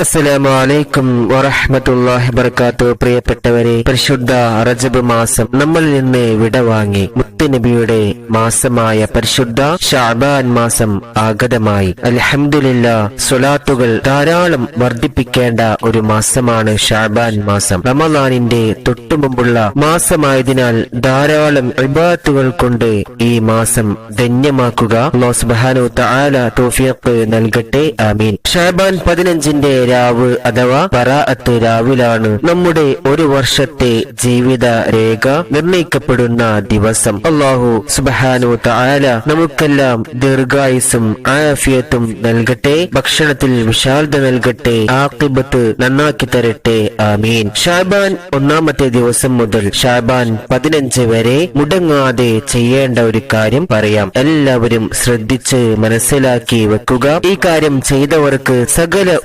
അസ്സലാമു അലൈക്കും വബർക്കാത്തു പ്രിയപ്പെട്ടവരെ പരിശുദ്ധ റജബ് മാസം നമ്മളിൽ നിന്ന് വിടവാങ്ങി. മുത്തുനബിയുടെ മാസമായ പരിശുദ്ധ ഷാബാൻ മാസം ആഗതമായി. അലഹമില്ല സ്വലാത്തുകൾ ധാരാളം വർദ്ധിപ്പിക്കേണ്ട ഒരു മാസമാണ് ഷാബാൻ മാസം. റമദാനിന്റെ തൊട്ടുമുമ്പുള്ള മാസമായതിനാൽ ധാരാളം ഇബാത്തുകൾ കൊണ്ട് ഈ മാസം ധന്യമാക്കുക. ലോസ് ബഹാനു താല തൗഫീഖ് നൽകട്ടെ. ആമീൻ. ഷാബാൻ പതിനഞ്ചിന്റെ രാവ് അഥവാ പറ രാവിലാണ് നമ്മുടെ ഒരു വർഷത്തെ ജീവിത രേഖ നിർണയിക്കപ്പെടുന്ന ദിവസം. അള്ളാഹു സുബഹാനു തആല നമുക്കെല്ലാം ദീർഘായുസും ആഫിയത്തും നൽകട്ടെ ഭക്ഷണത്തിൽ വിശാലത നൽകട്ടെ ആക്കിബത്ത് നന്നാക്കി തരട്ടെ ആമീൻ. ഷാബാൻ ഒന്നാമത്തെ ദിവസം മുതൽ ഷാബാൻ പതിനഞ്ച് വരെ മുടങ്ങാതെ ചെയ്യേണ്ട ഒരു കാര്യം പറയാം. എല്ലാവരും ശ്രദ്ധിച്ച് മനസ്സിലാക്കി വെക്കുക. ഈ കാര്യം ചെയ്തവർക്ക് സകല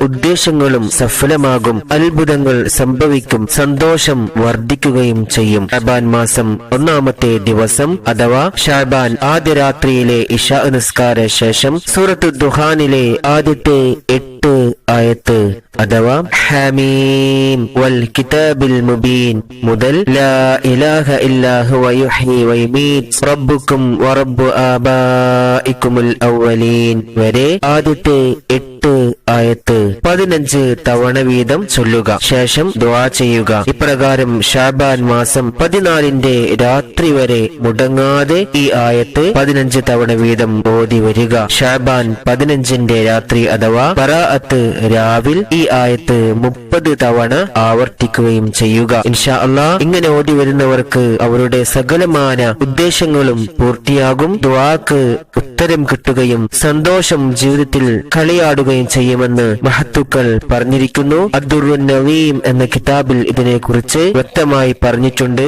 ഉദ്ദേശങ്ങളും സഫലമാകും. അത്ഭുതങ്ങൾ സംഭവിക്കും. സന്തോഷം വർദ്ധിക്കുകയും ചെയ്യും. ഷാബാൻ മാസം ഒന്നാമത്തെ ദിവസം അഥവാ ഷാബാൻ ആദ്യ രാത്രിയിലെ ഇഷാ നിസ്കാര ശേഷം സൂറത്ത് ദുഹാനിലെ ആദ്യത്തെ എട്ട് ആയത്ത് അഥവാ ഹമീം വൽ കിതാബിൽ മുബീൻ മുതൽ ലാ ഇലാഹ ഇല്ലാഹു വയുഹി വയുമീത് റബ്ബുക്കും വറബ്ബു വരെ ആദ്യത്തെ എട്ട് ആയത്ത് പതിനഞ്ച് തവണ വീതം ചൊല്ലുക. ശേഷം ദ്വാ ചെയ്യുക. ഇപ്രകാരം ഷാബാൻ മാസം പതിനാലിന്റെ രാത്രി വരെ മുടങ്ങാതെ ഈ ആയത്ത് പതിനഞ്ച് തവണ വീതം ഓതി വരിക. ഷാബാൻ പതിനഞ്ചിന്റെ രാത്രി അഥവാ പറാഅത്ത് രാവിൽ ഈ ആയത്ത് മുപ്പത് തവണ ആവർത്തിക്കുകയും ചെയ്യുക. ഇൻഷാ അള്ളാ ഇങ്ങനെ ഓടി വരുന്നവർക്ക് അവരുടെ സകലമാന ഉദ്ദേശങ്ങളും പൂർത്തിയാകും. ദുആക്ക് ഉത്തരം കിട്ടുകയും സന്തോഷം ജീവിതത്തിൽ കളിയാടുകയും ചെയ്യുമെന്ന് മഹത്തുക്കൾ പറഞ്ഞിരിക്കുന്നു. അബ്ദുർ നവീം എന്ന കിതാബിൽ ഇതിനെക്കുറിച്ച് വ്യക്തമായി പറഞ്ഞിട്ടുണ്ട്.